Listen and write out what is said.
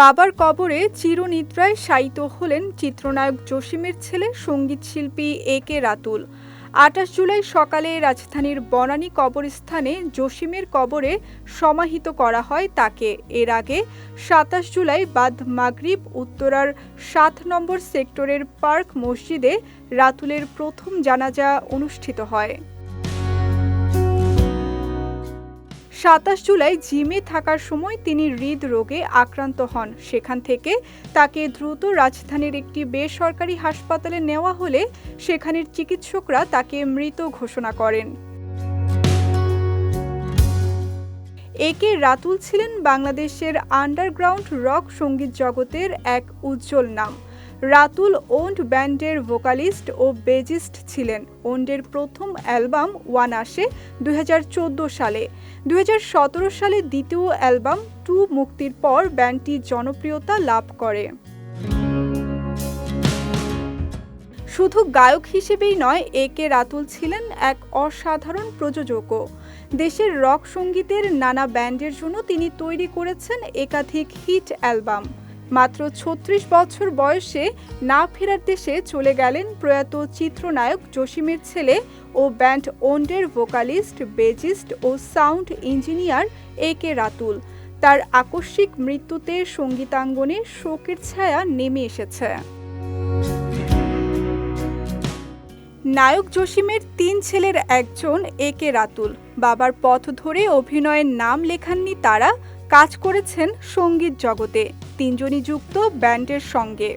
বাবার কবরে চিরনিদ্রায় শায়িত হলেন চিত্রনায়ক জসিমের ছেলে সঙ্গীতশিল্পী এ কে রাতুল। আটাশ জুলাই সকালে রাজধানীর বনানী কবরস্থানে জসিমের কবরে সমাহিত করা হয় তাকে। এর আগে সাতাশ জুলাই বাদ মাগরিব উত্তরার সাত নম্বর সেক্টরের পার্ক মসজিদে রাতুলের প্রথম জানাজা অনুষ্ঠিত হয়। সাতাশ জুলাই জিমে থাকার সময় তিনি হৃদরোগে আক্রান্ত হন। সেখান থেকে তাকে দ্রুত রাজধানীর একটি বেসরকারি হাসপাতালে নেওয়া হলে সেখানের চিকিৎসকরা তাকে মৃত ঘোষণা করেন। একে রাতুল ছিলেন বাংলাদেশের আন্ডারগ্রাউন্ড রক সংগীত জগতের এক উজ্জ্বল নাম। রাতুল ওন্ড ব্যান্ডের ভোকালিস্ট ও বেজিস্ট ছিলেন। ওন্ডের প্রথম অ্যালবাম ওয়ান আসে দু হাজার চোদ্দ সালে। দুই হাজার সতেরো সালে দ্বিতীয় অ্যালবাম টু মুক্তির পর ব্যান্ডটি জনপ্রিয়তা লাভ করে। শুধু গায়ক হিসেবেই নয় এ কে রাতুল ছিলেন এক অসাধারণ প্রযোজকও দেশের রক সঙ্গীতের নানা ব্যান্ডের জন্য তিনি তৈরি করেছেন একাধিক হিট অ্যালবাম। মাত্র ছত্রিশ বছর বয়সে না ফেরার দেশে চলে গেলেন প্রয়াত চিত্রনায়ক জসিমের ছেলে ও ব্যান্ড ওন্ডের vocalist, bassist O sound engineer A K Ratul. তার আকস্মিক মৃত্যুতে সঙ্গীতাঙ্গনে শোকের ছায়া নেমে এসেছে। নায়ক জসিমের তিন ছেলের একজন এ কে রাতুল। বাবার পথ ধরে অভিনয়ের নাম লেখাননি তারা। কাজ করেছেন সংগীত জগতে। তিনজনই যুক্ত ব্যান্ডের সঙ্গে।